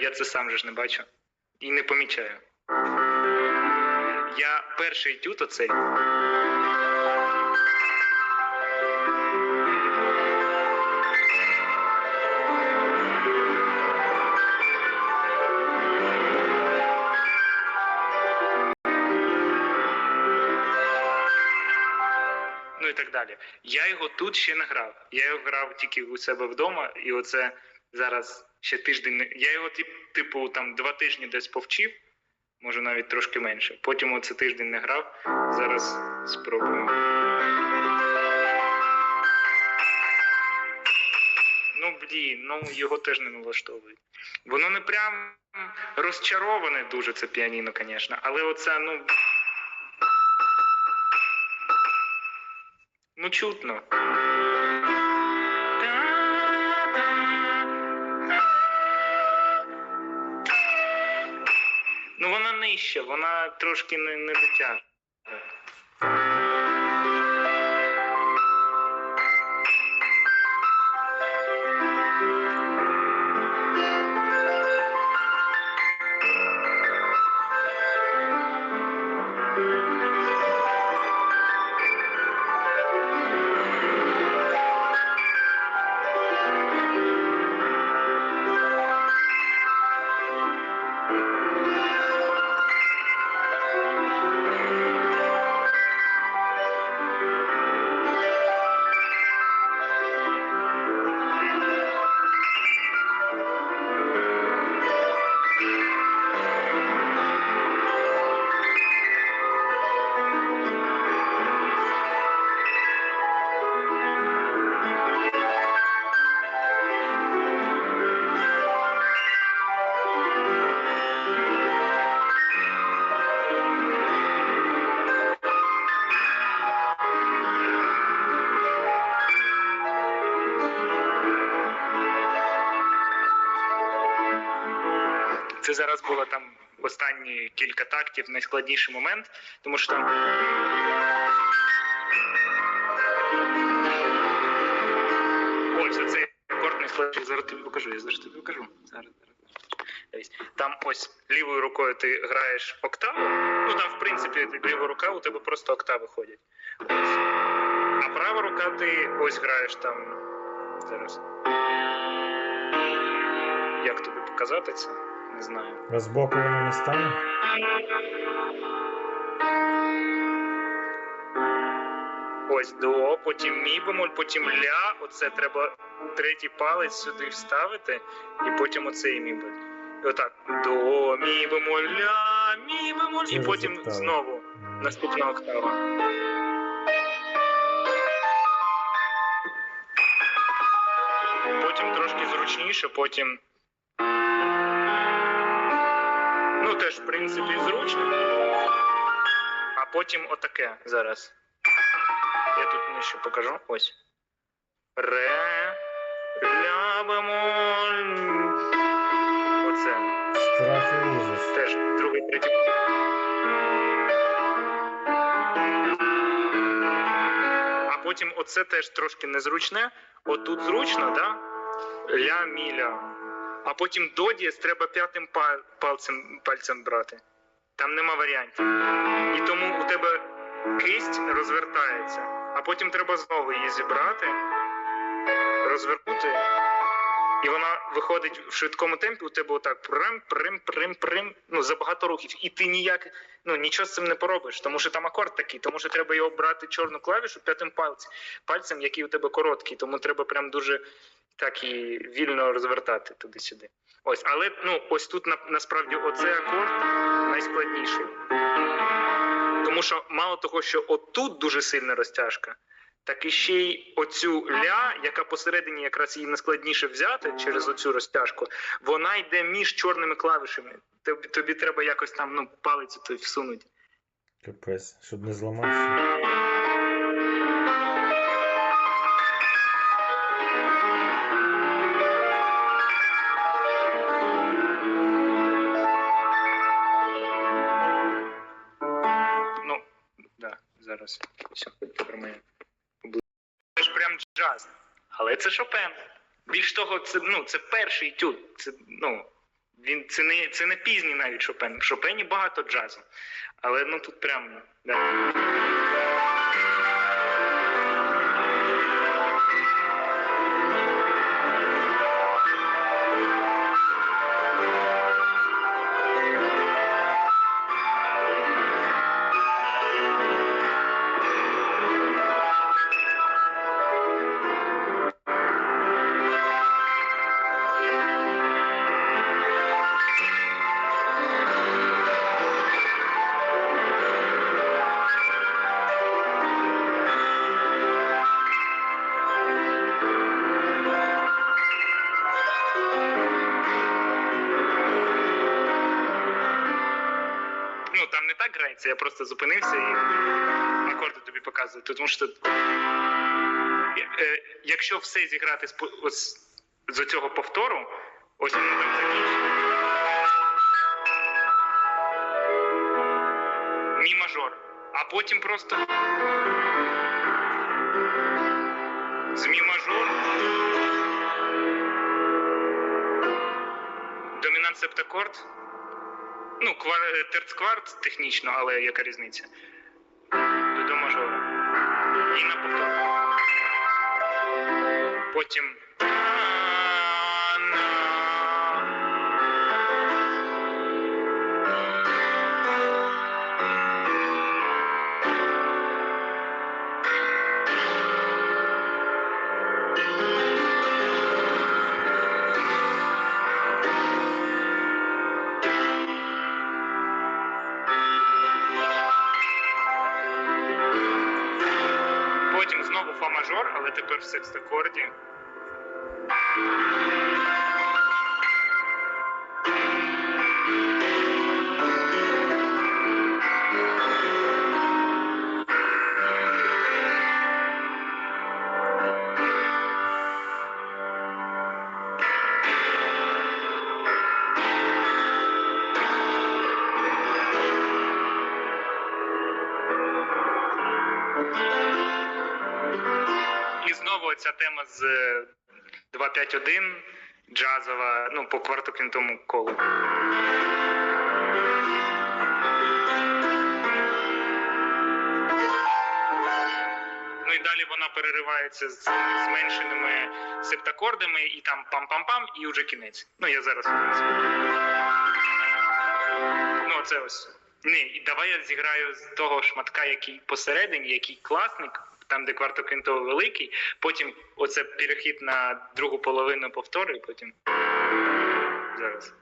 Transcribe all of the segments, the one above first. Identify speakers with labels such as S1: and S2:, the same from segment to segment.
S1: я це сам же ж не бачу і не помічаю. Я перший етюд оцей. Ну і так далі. Я його тут ще не грав. Я його грав тільки у себе вдома, і оце зараз ще тиждень. Я його тип- типу там два тижні десь повчив, може навіть трошки менше. Потім оце тиждень не грав. Зараз спробую. Ну блін, ну його теж не налаштовують. Воно не прям розчароване дуже це піаніно, звісно, але оце, ну. Ну, чутно. Ну, вона нижча, вона трошки не, не дотягне. Це зараз було там останні кілька тактів, найскладніший момент, тому що там. Ось оцей акорд найскладніший. Зараз тобі покажу. Я зараз тобі покажу. Зараз, зараз. Там ось лівою рукою ти граєш октаву. Ну там, в принципі, ліва рука у тебе просто октави ходять. Ось. А права рука ти ось граєш там. Зараз. Як тобі показати це? Не знаю.
S2: А збоку воно не стане?
S1: Ось до, потім мі бемоль, потім ля. Оце треба третій палець сюди вставити, і потім оцей мі бемоль. І отак. До, мі бемоль, ля, мі бемоль, і потім знову наступна октава. Потім трошки зручніше, потім. Теж, в принципі, зручно. А потім отаке зараз. Я тут нижче покажу. Ось. Ре. Ля бемоль. Оце. Теж другий, третій. А потім оце теж трошки незручне. Отут зручно, да? Ля міля. А потім до дієс треба п'ятим пальцем, пальцем брати. Там нема варіантів. І тому у тебе кисть розвертається, а потім треба знову її зібрати, розвернути, і вона виходить в швидкому темпі. У тебе отак прим, прим, прим, прим. Ну забагато рухів, і ти ніяк ну нічого з цим не поробиш, тому що там акорд такий, тому що треба його брати чорну клавішу п'ятим пальцем, пальцем, який у тебе короткий, тому треба прям дуже так і вільно розвертати туди-сюди. Ось, але ну ось тут на, насправді оцей акорд найскладніший. Тому що мало того, що отут дуже сильна розтяжка, так і ще й оцю ля, яка посередині якраз її найскладніше взяти через оцю розтяжку, вона йде між чорними клавішами. Тобі, тобі треба якось там ну, палець той всунути.
S2: Капець, щоб не зламався.
S1: Це Шопен. Більш того, це, ну, це перший тюд. Це, ну, Він це не це не пізній навіть Шопен. В Шопені багато джазу. Але ну тут прям. Да. Грається, я просто зупинився і акорди тобі показую. Тому що е, якщо все зіграти з, ось, з цього повтору, ось він там закінчить. Мі мажор. А потім просто з мі мажор. Домінант септакорд. Ну, квар... терцкварт технічно, але яка різниця? До мажора. І на повтор. Потім в секстакорді. Ця тема з е, 2-5-1 джазова, ну, по квартоквінтому колу. Ну і далі вона переривається з зменшеними септакордами, і там пам-пам-пам, і вже кінець. Ну, я зараз. Ну, це ось. Ні, і давай я зіграю з того шматка, який посередині, який класник, там, де квартоквінтовий великий, потім оце перехід на другу половину повтору, і потім. Зараз.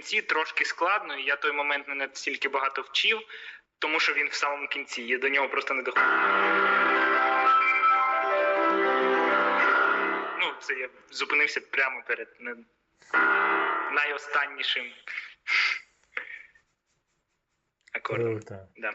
S1: Кінці трошки складно, і я той момент не настільки багато вчив, тому що він в самому кінці, я до нього просто не доходив. Ну, це я зупинився прямо перед найостаннішим акордом.
S2: Круто.
S1: Да.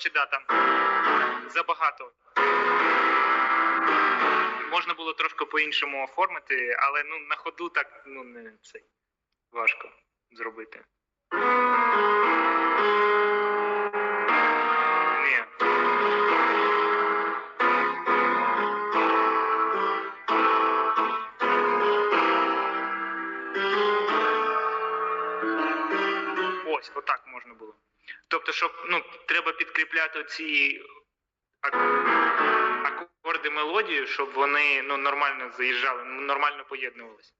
S1: Коротше, да, там забагато. Можна було трошки по-іншому оформити, але ну, на ходу так ну, не цей важко зробити. Ні. Ось, отак можна було. Тобто, щоб ну, треба підкріпляти ці акорди мелодії, щоб вони ну, нормально заїжджали, нормально поєднувалися.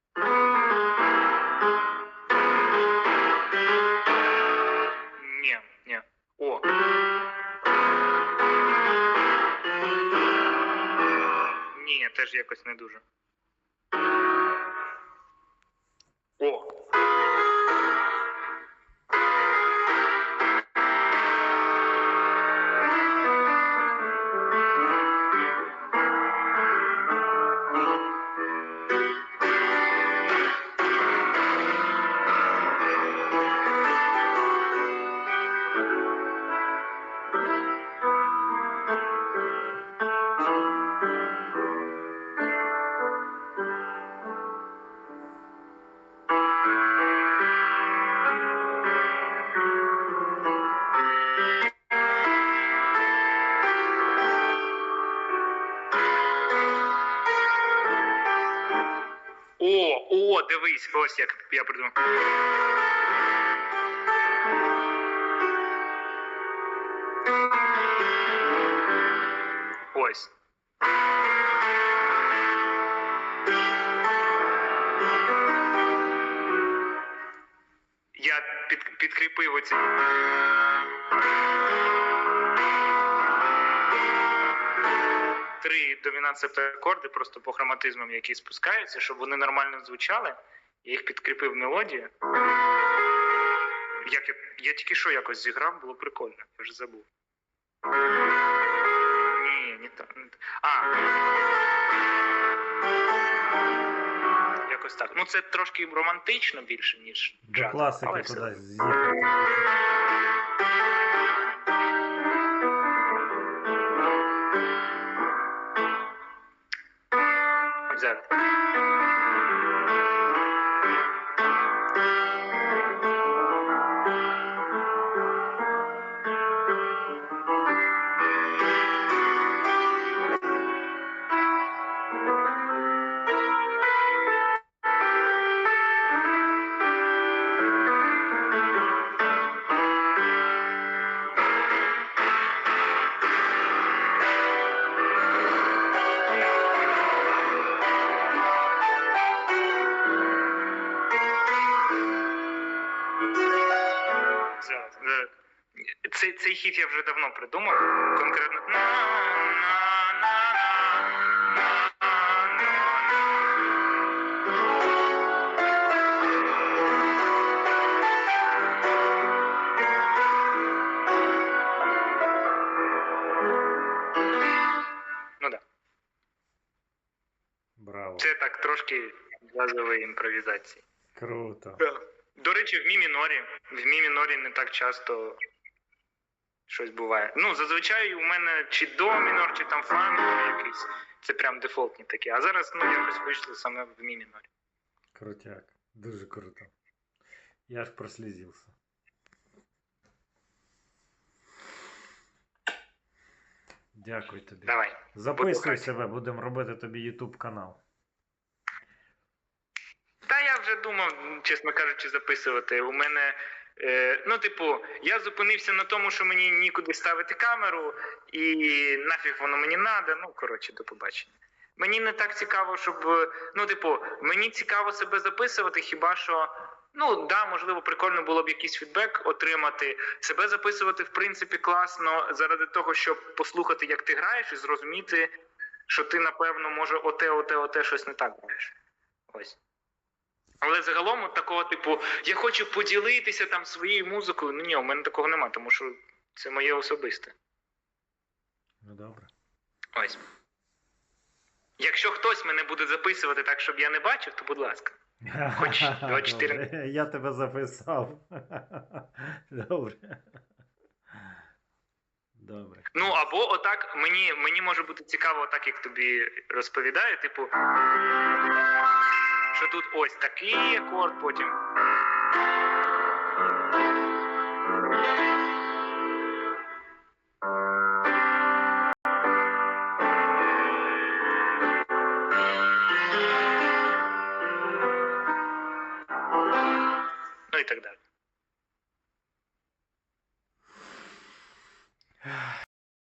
S1: Ні, ні. О. Ні, теж якось не дуже. Ось як я придумав. Ось. Я під, підкріпив оці. Три домінант септакорди просто по хроматизмам, які спускаються, щоб вони нормально звучали. Їх підкріпив мелодію. Як я, я тільки що якось зіграв, було прикольно, я вже забув. Ні, не так. не так. А. Якось так. Ну це трошки романтично більше, ніж
S2: До
S1: джаз.
S2: класики
S1: але все
S2: кудись з'їхати.
S1: я вже давно придумав. Конкретно. на на на на Ну так.
S2: Браво.
S1: Це так трошки джазової імпровізації.
S2: Круто.
S1: До речі, в мі мінорі. В мі мінорі не так часто щось буває. Ну, зазвичай у мене чи домінор, чи там фланг якийсь. Це прям дефолтні такі. А зараз ну, якось вийшло саме в мі мінорі.
S2: Крутяк, дуже круто. Я ж прослізився. Дякую тобі.
S1: Давай.
S2: Записуй себе, будемо робити тобі YouTube канал.
S1: Та я вже думав, чесно кажучи, записувати. У мене. Е, ну, типу, я зупинився на тому, що мені нікуди ставити камеру, і нафіг воно мені надо. Ну, коротше, до побачення. Мені не так цікаво, щоб. Ну, типу, мені цікаво себе записувати, хіба що. Ну, да, можливо, прикольно було б якийсь фідбек отримати. Себе записувати, в принципі, класно заради того, щоб послухати, як ти граєш, і зрозуміти, що ти, напевно, може, оте, оте, оте щось не так граєш. Ось. Але загалом от такого типу, я хочу поділитися там своєю музикою. Ну ні, у мене такого нема, тому що це моє особисте.
S2: Ну добре.
S1: Ось. Якщо хтось мене буде записувати так, щоб я не бачив, то будь ласка. Хоч 24.
S2: Добре, Я тебе записав. Добре. Добре.
S1: Ну або отак мені, мені може бути цікаво, так як тобі розповідаю, типу, що тут ось такий акорд, потім.